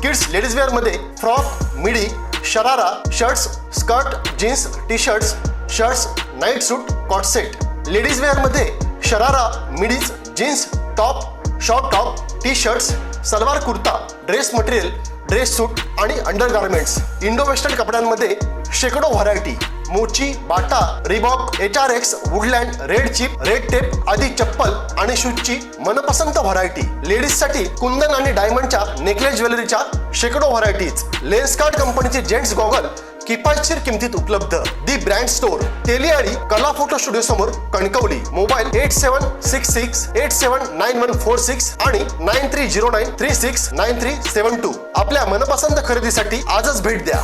kids ladies वेअरमध्ये frock midi sharara shirts skirt jeans T shirts shirts night suit cot set ladies वेअरमध्ये sharara midis jeans top short top T shirts salwar kurta dress material dress suit आणि under garments Indo western कपड्यांमध्ये शेकडो variety Mochi Bata Reebok H R X Woodland Red Chief Red Tape आदी चप्पल आणि शूजची मनपसंत variety लेडीजसाठी कुंदन आणि डायमंडच्या necklace ज्वेलरीच्या शेकडो व्हरायटीज लेन्सकार्ट कंपनीचे जेंट्स गॉगल किफायतशीर किमतीत उपलब्ध. दी ब्रँड स्टोअर तेलियाळी कला फोटो स्टुडिओ समोर Kankavli. Mobile eight seven six six eight seven nine one four six आणि nine three zero nine three six nine three seven two आपल्या मनपसंत खरेदीसाठी आजच भेट द्या.